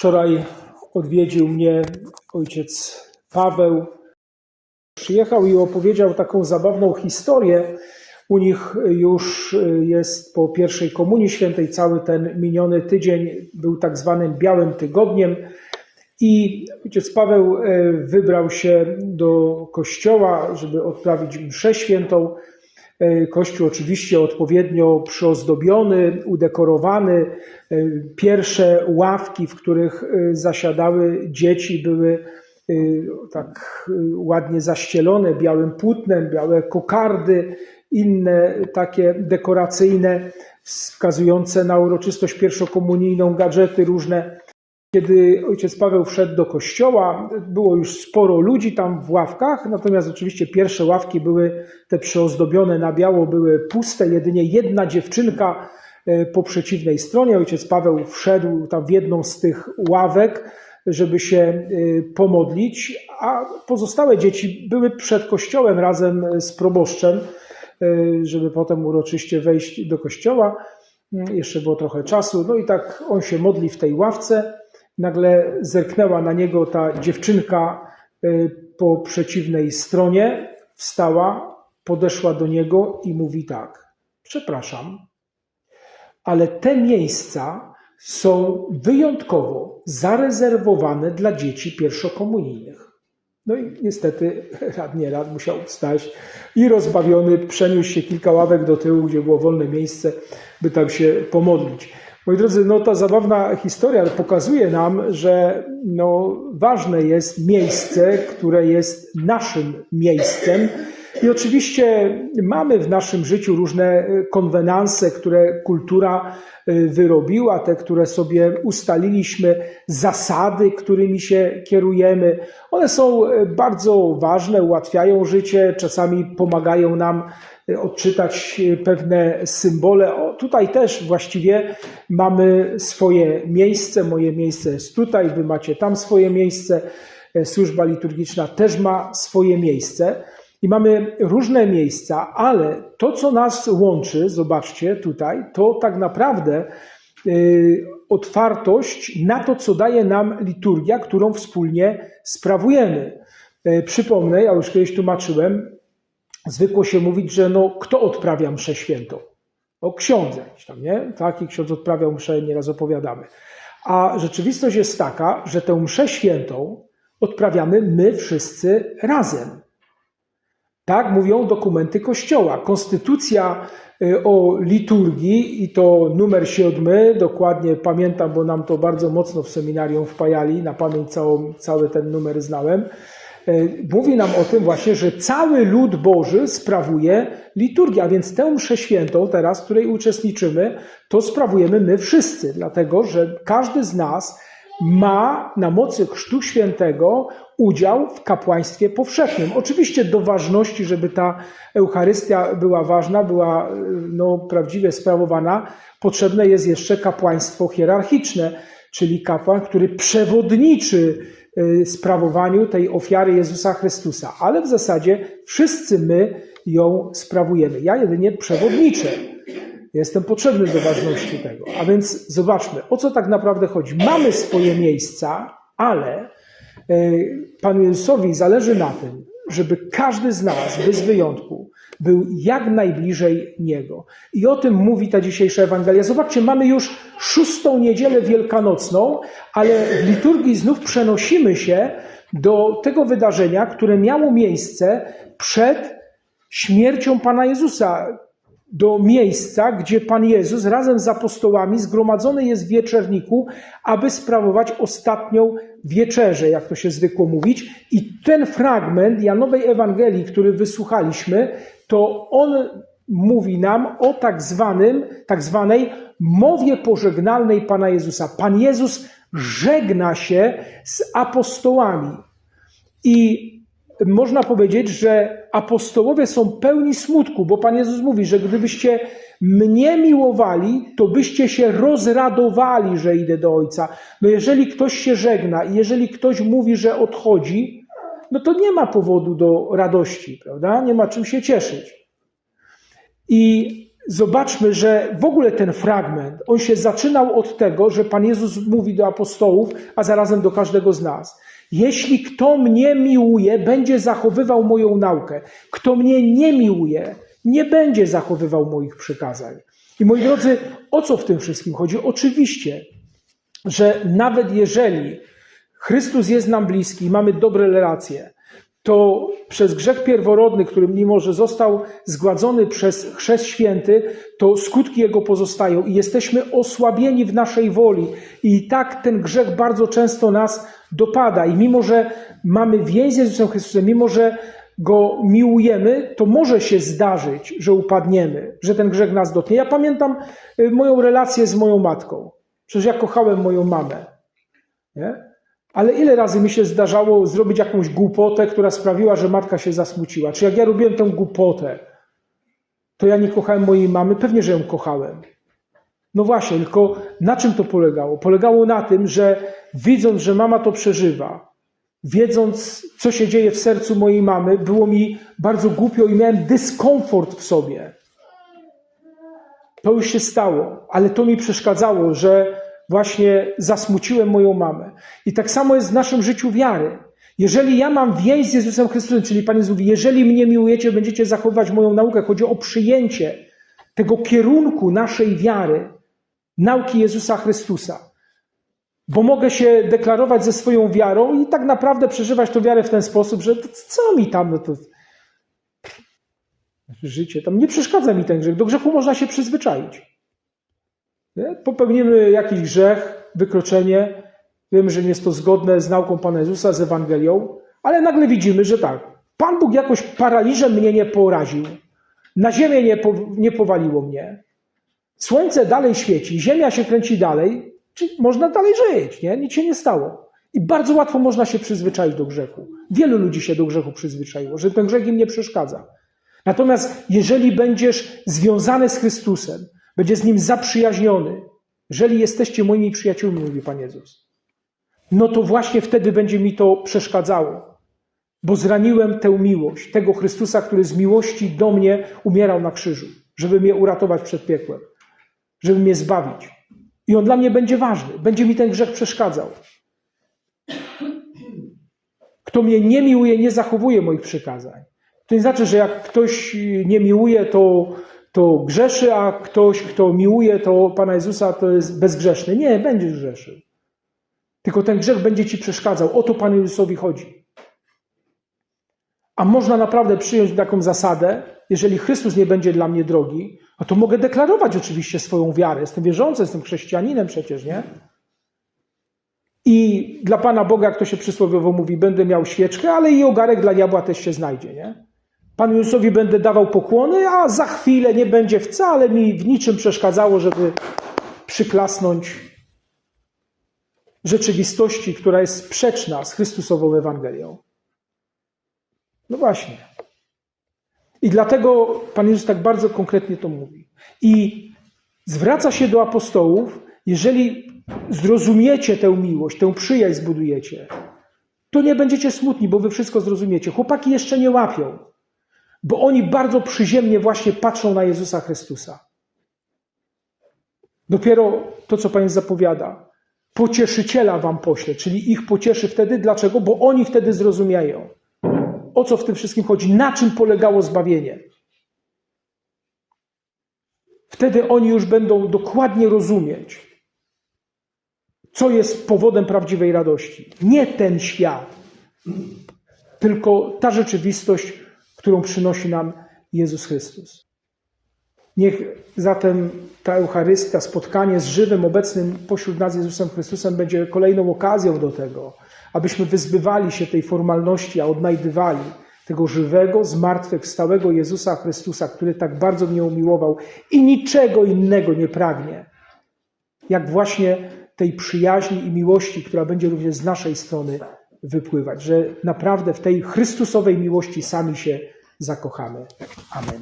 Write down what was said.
Wczoraj odwiedził mnie ojciec Paweł. Przyjechał i opowiedział taką zabawną historię. U nich już jest po pierwszej Komunii Świętej, cały ten miniony tydzień był tak zwanym Białym Tygodniem. I ojciec Paweł e, wybrał się do kościoła, żeby odprawić mszę świętą. E, Kościół oczywiście odpowiednio przyozdobiony, udekorowany. E, Pierwsze ławki, w których e, zasiadały dzieci, były tak ładnie zaścielone białym płótnem, białe kokardy, inne takie dekoracyjne, wskazujące na uroczystość pierwszokomunijną, gadżety różne. Kiedy ojciec Paweł wszedł do kościoła, było już sporo ludzi tam w ławkach, natomiast oczywiście pierwsze ławki były te przyozdobione na biało, były puste, jedynie jedna dziewczynka e, po przeciwnej stronie. Ojciec Paweł wszedł tam w jedną z tych ławek, żeby się e, pomodlić, a pozostałe dzieci były przed kościołem razem z proboszczem, e, żeby potem uroczyście wejść do kościoła. Jeszcze było trochę czasu. No i tak on się modli w tej ławce. Nagle zerknęła na niego ta dziewczynka y, po przeciwnej stronie, wstała, podeszła do niego i mówi tak: Przepraszam, ale te miejsca są wyjątkowo zarezerwowane dla dzieci pierwszokomunijnych. No i niestety rad nie rad musiał wstać i rozbawiony przeniósł się kilka ławek do tyłu, gdzie było wolne miejsce, by tam się pomodlić. Moi drodzy, no ta zabawna historia pokazuje nam, że no, ważne jest miejsce, które jest naszym miejscem. I oczywiście mamy w naszym życiu różne konwenanse, które kultura y, wyrobiła, te, które sobie ustaliliśmy, zasady, którymi się kierujemy. One są y, bardzo ważne, ułatwiają życie, czasami pomagają nam odczytać pewne symbole. O, tutaj też właściwie mamy swoje miejsce. Moje miejsce jest tutaj, wy macie tam swoje miejsce. Służba liturgiczna też ma swoje miejsce. I mamy różne miejsca, ale to, co nas łączy, zobaczcie tutaj, to tak naprawdę y, otwartość na to, co daje nam liturgia, którą wspólnie sprawujemy. Y, przypomnę, ja już kiedyś tłumaczyłem, zwykło się mówić, że no, kto odprawia mszę świętą? O ksiądze, tam, nie? Tak, i ksiądz odprawiał mszę, nieraz opowiadamy. A rzeczywistość jest taka, że tę mszę świętą odprawiamy my wszyscy razem. Tak mówią dokumenty Kościoła. Konstytucja y, o liturgii i to numer siódmy, dokładnie pamiętam, bo nam to bardzo mocno w seminarium wpajali, na pamięć cały ten numer znałem E, mówi nam o tym właśnie, że cały lud Boży sprawuje liturgię, a więc tę mszę świętą teraz, w której uczestniczymy, to sprawujemy my wszyscy, dlatego że każdy z nas ma na mocy Chrztu Świętego udział w kapłaństwie powszechnym. Oczywiście do ważności, żeby ta Eucharystia była ważna, była e, no, prawdziwie sprawowana, potrzebne jest jeszcze kapłaństwo hierarchiczne, czyli kapłan, który przewodniczy Y, sprawowaniu tej ofiary Jezusa Chrystusa, ale w zasadzie wszyscy my ją sprawujemy. Ja jedynie przewodniczę. Jestem potrzebny do ważności tego. A więc zobaczmy, o co tak naprawdę chodzi. Mamy swoje miejsca, ale y, Panu Jezusowi zależy na tym, żeby każdy z nas, bez wyjątku, był jak najbliżej Niego. I o tym mówi ta dzisiejsza Ewangelia. Zobaczcie, mamy już szóstą niedzielę wielkanocną, ale w liturgii znów przenosimy się do tego wydarzenia, które miało miejsce przed śmiercią Pana Jezusa. Do miejsca, gdzie Pan Jezus razem z apostołami zgromadzony jest w wieczerniku, aby sprawować ostatnią wieczerzę, jak to się zwykło mówić. I ten fragment Janowej Ewangelii, który wysłuchaliśmy, to on mówi nam o tak zwanym, tak zwanej mowie pożegnalnej Pana Jezusa. Pan Jezus żegna się z apostołami. I można powiedzieć, że apostołowie są pełni smutku, bo Pan Jezus mówi, że gdybyście mnie miłowali, to byście się rozradowali, że idę do Ojca. No jeżeli ktoś się żegna i jeżeli ktoś mówi, że odchodzi, no to nie ma powodu do radości, prawda? Nie ma czym się cieszyć. I zobaczmy, że w ogóle ten fragment, on się zaczynał od tego, że Pan Jezus mówi do apostołów, a zarazem do każdego z nas. Jeśli kto mnie miłuje, będzie zachowywał moją naukę. Kto mnie nie miłuje, nie będzie zachowywał moich przykazań. I moi drodzy, o co w tym wszystkim chodzi? Oczywiście, że nawet jeżeli Chrystus jest nam bliski i mamy dobre relacje, to przez grzech pierworodny, który mimo, że został zgładzony przez chrzest święty, to skutki jego pozostają i jesteśmy osłabieni w naszej woli. I tak ten grzech bardzo często nas dopada. I mimo, że mamy więź z Jezusem Chrystusem, mimo, że go miłujemy, to może się zdarzyć, że upadniemy, że ten grzech nas dotknie. Ja pamiętam y, moją relację z moją matką. Przecież ja kochałem moją mamę. Nie? Ale ile razy mi się zdarzało zrobić jakąś głupotę, która sprawiła, że matka się zasmuciła? Czy jak ja robiłem tę głupotę, to ja nie kochałem mojej mamy? Pewnie, że ją kochałem. No właśnie, tylko na czym to polegało? Polegało na tym, że widząc, że mama to przeżywa, wiedząc, co się dzieje w sercu mojej mamy, było mi bardzo głupio i miałem dyskomfort w sobie. To już się stało, ale to mi przeszkadzało, że właśnie zasmuciłem moją mamę. I tak samo jest w naszym życiu wiary. Jeżeli ja mam więź z Jezusem Chrystusem, czyli Pan Jezus mówi, jeżeli mnie miłujecie, będziecie zachowywać moją naukę, chodzi o przyjęcie tego kierunku naszej wiary, nauki Jezusa Chrystusa. Bo mogę się deklarować ze swoją wiarą i tak naprawdę przeżywać tę wiarę w ten sposób, że co mi tam, no to życie, tam nie przeszkadza mi ten grzech. Do grzechu można się przyzwyczaić. Nie? Popełnimy jakiś grzech, wykroczenie, wiemy, że nie jest to zgodne z nauką Pana Jezusa, z Ewangelią, ale nagle widzimy, że tak, Pan Bóg jakoś paraliżem mnie nie poraził, na ziemię nie, po, nie powaliło mnie, słońce dalej świeci, ziemia się kręci dalej, czyli można dalej żyć, nie? nic się nie stało. I bardzo łatwo można się przyzwyczaić do grzechu. Wielu ludzi się do grzechu przyzwyczaiło, że ten grzech im nie przeszkadza. Natomiast jeżeli będziesz związany z Chrystusem, będzie z nim zaprzyjaźniony. Jeżeli jesteście moimi przyjaciółmi, mówi Pan Jezus, no to właśnie wtedy będzie mi to przeszkadzało, bo zraniłem tę miłość, tego Chrystusa, który z miłości do mnie umierał na krzyżu, żeby mnie uratować przed piekłem, żeby mnie zbawić. I on dla mnie będzie ważny, będzie mi ten grzech przeszkadzał. Kto mnie nie miłuje, nie zachowuje moich przykazań. To nie znaczy, że jak ktoś nie miłuje, to to grzeszy, a ktoś, kto miłuje to Pana Jezusa, to jest bezgrzeszny. Nie, będziesz grzeszył. Tylko ten grzech będzie ci przeszkadzał. O to Panu Jezusowi chodzi. A można naprawdę przyjąć taką zasadę, jeżeli Chrystus nie będzie dla mnie drogi, no to mogę deklarować oczywiście swoją wiarę. Jestem wierzący, jestem chrześcijaninem przecież, nie? I dla Pana Boga, jak to się przysłowiowo mówi, będę miał świeczkę, ale i ogarek dla diabła też się znajdzie, nie? Panu Jezusowi będę dawał pokłony, a za chwilę nie będzie wcale mi w niczym przeszkadzało, żeby przyklasnąć rzeczywistości, która jest sprzeczna z Chrystusową Ewangelią. No właśnie. I dlatego Pan Jezus tak bardzo konkretnie to mówi. I zwraca się do apostołów, jeżeli zrozumiecie tę miłość, tę przyjaźń zbudujecie, to nie będziecie smutni, bo wy wszystko zrozumiecie. Chłopaki jeszcze nie łapią bo oni bardzo przyziemnie właśnie patrzą na Jezusa Chrystusa. Dopiero to, co Pan zapowiada, pocieszyciela wam pośle, czyli ich pocieszy wtedy. Dlaczego? Bo oni wtedy zrozumieją, o co w tym wszystkim chodzi, na czym polegało zbawienie. Wtedy oni już będą dokładnie rozumieć, co jest powodem prawdziwej radości. Nie ten świat, tylko ta rzeczywistość, którą przynosi nam Jezus Chrystus. Niech zatem ta Eucharystia, spotkanie z żywym, obecnym pośród nas Jezusem Chrystusem będzie kolejną okazją do tego, abyśmy wyzbywali się tej formalności, a odnajdywali tego żywego, zmartwychwstałego Jezusa Chrystusa, który tak bardzo mnie umiłował i niczego innego nie pragnie, jak właśnie tej przyjaźni i miłości, która będzie również z naszej strony wypływać, że naprawdę w tej Chrystusowej miłości sami się zakochamy. Amen.